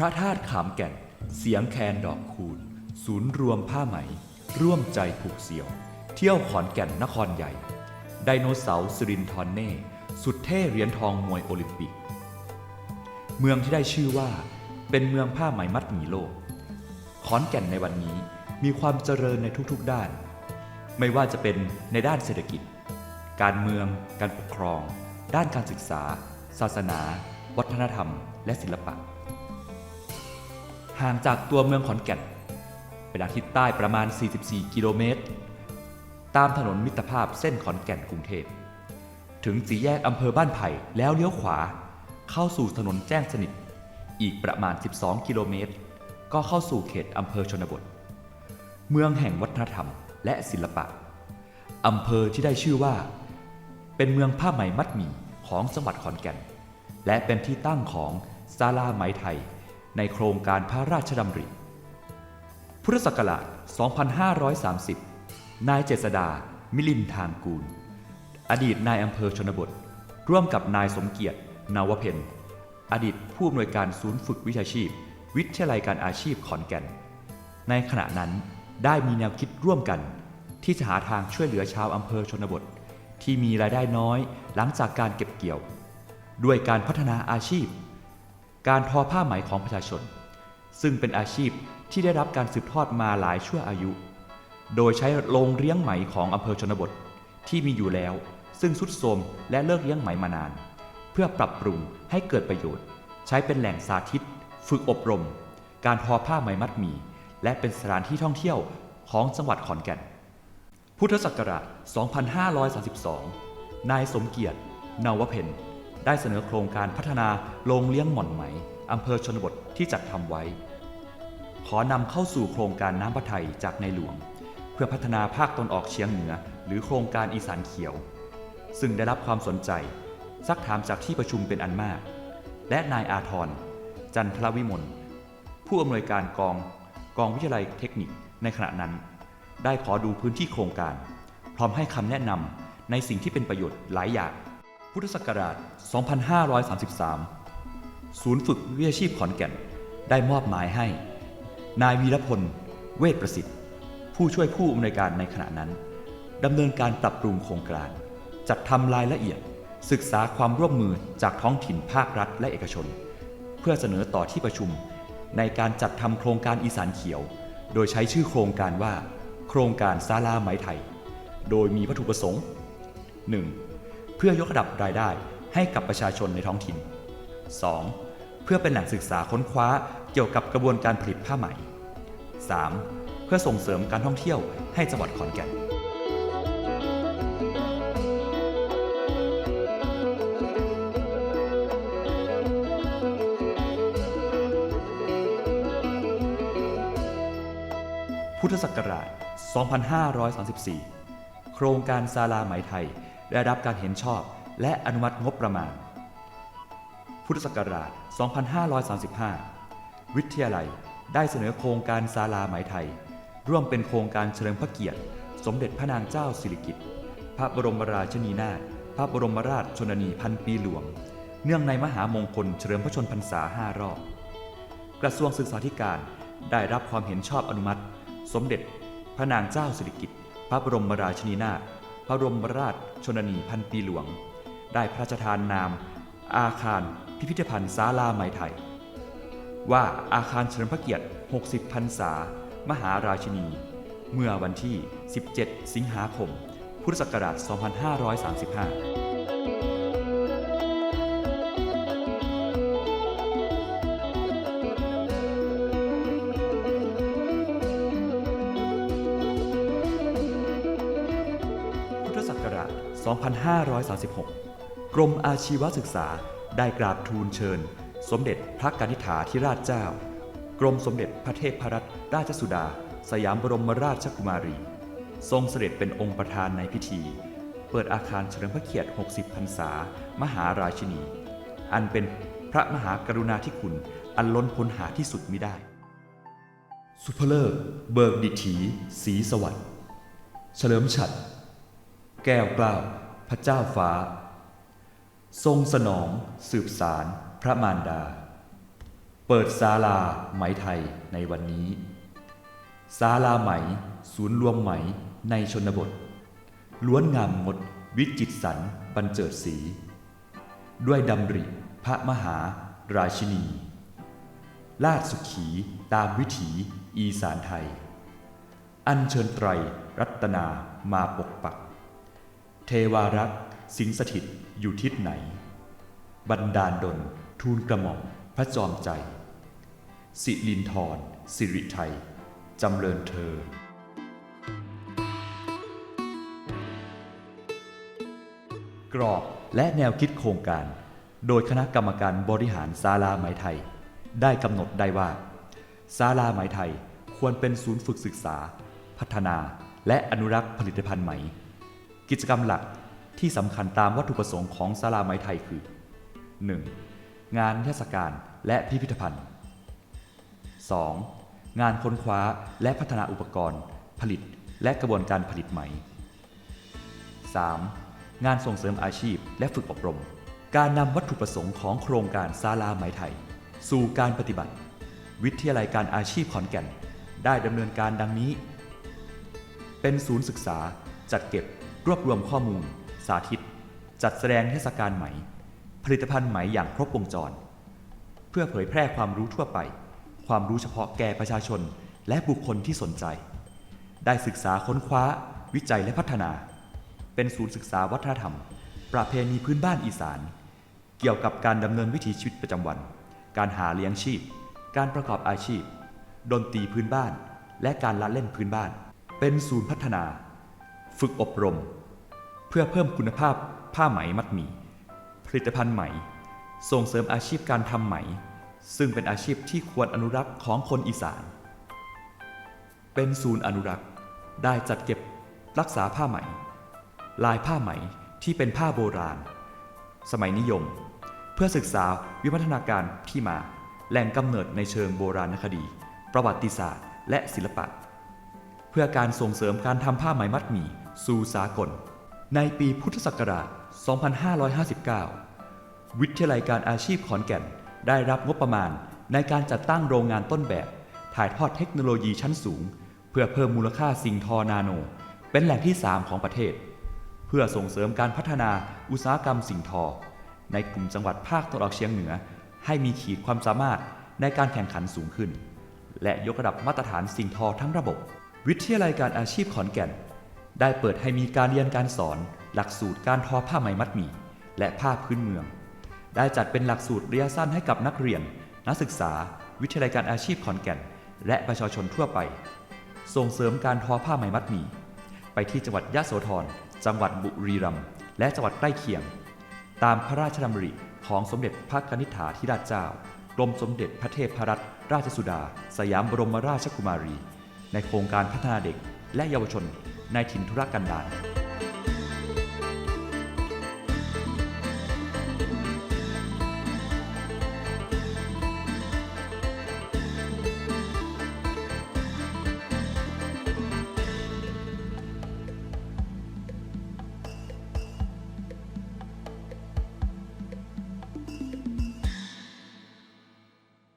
พระธาตุขามแก่น เสียงแคนดอกคูณ ศูนย์รวมผ้าไหม ร่วมใจผูกเสี่ยว เที่ยวขอนแก่นนครใหญ่ ไดโนเสาร์สิรินทอรเน่ สุดเท่เหรียญทองมวยโอลิมปิก เมืองที่ได้ชื่อว่า เป็นเมืองผ้าไหมมัดหมี่โลก ขอนแก่นในวันนี้มีความเจริญในทุกๆด้าน ไม่ว่าจะเป็นในด้านเศรษฐกิจ การเมือง การปกครอง ด้านการศึกษา ศาสนา วัฒนธรรม และศิลปะ ห่างจากตัวเมืองขอนแก่นเป็นอาทิตย์ใต้ประมาณ 44 กิโลเมตร ตามถนนมิตรภาพเส้นขอนแก่นกรุงเทพ ถึงสี่แยกอำเภอบ้านไผ่แล้วเลี้ยวขวา เข้าสู่ถนนแจ้งสนิท อีกประมาณ 12 กิโลเมตร ก็เข้าสู่เขตอำเภอชนบท เมืองแห่งวัฒนธรรมและศิลปะ อำเภอที่ได้ชื่อว่า เป็นเมืองผ้าไหมมัดหมี่ของจังหวัดขอนแก่น และเป็นที่ตั้งของศาลาไหมไทย ในโครงการพระราชดำริ พุทธศักราช 2530 นายเจษดา มิลินทางกูล อดีตนายอำเภอชนบท ร่วมกับนายสมเกียรติ นาวเพนอดีตผู้อำนวยการศูนย์ฝึกวิชาชีพ วิทยาลัยการอาชีพขอนแก่น ในขณะนั้นได้มีแนวคิดร่วมกัน ที่จะหาทางช่วยเหลือชาวอำเภอชนบท ที่มีรายได้น้อยหลังจากการเก็บเกี่ยว ด้วยการพัฒนาอาชีพ การทอผ้าไหมของประชาชน ซึ่งเป็นอาชีพที่ได้รับการสืบทอดมาหลายชั่วอายุ โดยใช้โรงเลี้ยงไหมของอำเภอชนบทที่มีอยู่แล้ว ซึ่งสุดโทมและเลิกเลี้ยงไหมมานาน เพื่อปรับปรุงให้เกิดประโยชน์ ใช้เป็นแหล่งสาธิต ฝึกอบรม การทอผ้าไหมมัดหมี่และเป็นสถานที่ท่องเที่ยวของจังหวัดขอนแก่น พุทธศักราช 2532 นายสมเกียรติ นาวเพน ได้เสนอโครงการพัฒนาโรงเลี้ยงหม่อนไหมอำเภอชนบทที่จัดทำไว้ ขอนำเข้าสู่โครงการน้ำพระไทยจากในหลวง เพื่อพัฒนาภาคตนออกเฉียงเหนือ หรือโครงการอีสานเขียว ซึ่งได้รับความสนใจ ซักถามจากที่ประชุมเป็นอันมาก และนายอาทรจันทรวิมลผู้อำนวยการกองกองวิทยาลัยเทคนิคในขณะนั้น ได้ขอดูพื้นที่โครงการ พร้อมให้คำแนะนำในสิ่งที่เป็นประโยชน์หลายอย่าง พุทธศักราช 2533 ศูนย์ฝึกวิชาชีพขอนแก่นได้มอบหมายให้ นายวีรพล เวชประสิทธิ์ ผู้ช่วยผู้อำนวยการในขณะนั้นดำเนินการปรับปรุงโครงการ จัดทำรายละเอียด ศึกษาความร่วมมือจากท้องถิ่นภาครัฐและเอกชน เพื่อเสนอต่อที่ประชุม ในการจัดทำโครงการอีสานเขียว โดยใช้ชื่อโครงการว่า โครงการซาลาไหมไทย โดยมีวัตถุประสงค์ 1. เพื่อยกระดับรายได้ให้กับประชาชนในท้องถิ่น 2. เพื่อเป็นแหล่งศึกษาค้นคว้าเกี่ยวกับกระบวนการผลิตผ้าไหม 3. เพื่อส่งเสริมการท่องเที่ยวให้จังหวัดขอนแก่นพุทธศักราช 2534 โครงการศาลาไหมไทย ได้รับการเห็นชอบและอนุมัติงบประมาณ พุทธศักราช 2535 วิทยาลัยได้เสนอโครงการศาลาไหมไทย ร่วมเป็นโครงการเฉลิมพระเกียรติ สมเด็จพระนางเจ้าสิริกิติ์ พระบรมราชินีนาถ พระบรมราชชนนีพันปีหลวง เนื่องในมหามงคลเฉลิมพระชนพรรษาห้ารอบ กระทรวงศึกษาธิการได้รับความเห็นชอบอนุมัติ สมเด็จพระนางเจ้าสิริกิติ์ พระบรมราชินีนาถ พระบรมราชชนนีพันปีหลวง ได้พระราชทานนาม อาคารพิพิธภัณฑ์ศาลาไมไทย ว่าอาคารเฉลิมพระเกียรติ 60 พรรษา มหาราชินี เมื่อวันที่ 17 สิงหาคม พุทธศักราช 2535 2536 กรมอาชีวศึกษาได้กราบทูลเชิญ สมเด็จพระกนิษฐาธิราชเจ้า กรมสมเด็จพระเทพรัตนราชสุดา สยามบรมราชกุมารี ทรงเสด็จเป็นองค์ประธานในพิธี เปิดอาคารเฉลิมพระเกียรติ 60 พรรษา มหาราชินี อันเป็นพระมหากรุณาธิคุณอันล้นพ้นหาที่สุดมิได้ สุภเลิก เบิกดิถี สีสวัสดิ์ เฉลิมฉัตร แก้วกล้าพระเจ้าฟ้า ทรงสนองสืบสารพระมารดา เปิดศาลาไหมไทยในวันนี้ศาลาไหม ศูนย์รวมไหมในชนบท ล้วนงามงดวิจิตรสรรบรรเจิดสี ด้วยดำริพระมหาราชินีลาดสุขีตามวิถีอีสานไทย อัญเชิญไตรรัตนามาปกปัก เทวารักษ์สิงสถิตอยู่ทิศไหน บันดาลดลทูลกระหม่อมพระจอมใจ สิรินทรสิริไทย จำเริญเธอกรอบและแนวคิดโครงการ โดยคณะกรรมการบริหารศาลาไหมไทย ได้กำหนดได้ว่าศาลาไหมไทยควรเป็นศูนย์ฝึกศึกษา พัฒนา และอนุรักษ์ผลิตภัณฑ์ไหม กิจกรรมหลักที่สำคัญตามวัตถุประสงค์ของศาลาไหมไทยคือ 1. งานเทศกาลและพิพิธภัณฑ์ 2. งานค้นคว้าและพัฒนาอุปกรณ์ ผลิตและกระบวนการผลิตไหม่ 3. งานส่งเสริมอาชีพและฝึกอบรม การนำวัตถุประสงค์ของโครงการศาลาไหมไทย สู่การปฏิบัติ วิทยาลัยการอาชีพขอนแก่น ได้ดำเนินการดังนี้ เป็นศูนย์ศึกษาจัดเก็บ รวบรวมข้อมูล สาธิต จัดแสดงเทศกาลไหม ผลิตภัณฑ์ไหมอย่างครบวงจร เพื่อเผยแพร่ความรู้ทั่วไป ความรู้เฉพาะแก่ประชาชนและบุคคลที่สนใจ ได้ศึกษาค้นคว้า วิจัยและพัฒนา เป็นศูนย์ศึกษาวัฒนธรรม ประเพณีพื้นบ้านอีสาน เกี่ยวกับการดำเนินวิถีชีวิตประจำวัน การหาเลี้ยงชีพ การประกอบอาชีพ ดนตรีพื้นบ้าน และการละเล่นพื้นบ้าน เป็นศูนย์พัฒนา ฝึกอบรม เพื่อเพิ่มคุณภาพผ้าไหมมัดหมี่ผลิตภัณฑ์ไหม ส่งเสริมอาชีพการทำไหม ซึ่งเป็นอาชีพที่ควรอนุรักษ์ของคนอีสาน เป็นศูนย์อนุรักษ์ได้จัดเก็บรักษาผ้าไหม ลายผ้าไหมที่เป็นผ้าโบราณ สมัยนิยม เพื่อศึกษาวิวัฒนาการที่มา แหล่งกำเนิดในเชิงโบราณคดี ประวัติศาสตร์ และศิลปะ เพื่อการส่งเสริมการทำผ้าไหมมัดหมี่ สู่สากล ในปีพุทธศักราช 2559 วิทยาลัยการอาชีพขอนแก่นได้รับงบประมาณในการจัดตั้งโรงงานต้นแบบ ถ่ายทอดเทคโนโลยีชั้นสูง เพื่อเพิ่มมูลค่าสิ่งทอนาโน เป็นแหล่งที่ 3 ของประเทศ เพื่อส่งเสริมการพัฒนาอุตสาหกรรมสิ่งทอ ในกลุ่มจังหวัดภาคตะวันออกเฉียงเหนือ ให้มีขีดความสามารถในการแข่งขันสูงขึ้น และยกระดับมาตรฐานสิ่งทอทั้งระบบ วิทยาลัยการอาชีพขอนแก่น ได้เปิดให้มีการเรียนการสอน หลักสูตรการทอผ้าไหมมัดหมี่และผ้าพื้นเมือง ได้จัดเป็นหลักสูตรระยะสั้นให้กับนักเรียน นักศึกษา วิทยาลัยการอาชีพขอนแก่น และประชาชนทั่วไป ส่งเสริมการทอผ้าไหมมัดหมี่ไปที่จังหวัดยะโสธรจังหวัดบุรีรัมย์และจังหวัดใกล้เคียง ตามพระราชดำริของสมเด็จพระกนิษฐาธิราชเจ้ากรมสมเด็จพระเทพรัตนราชสุดา สยามบรมราชกุมารี ในโครงการพัฒนาเด็กและเยาวชน ในถิ่นธุรกันดาร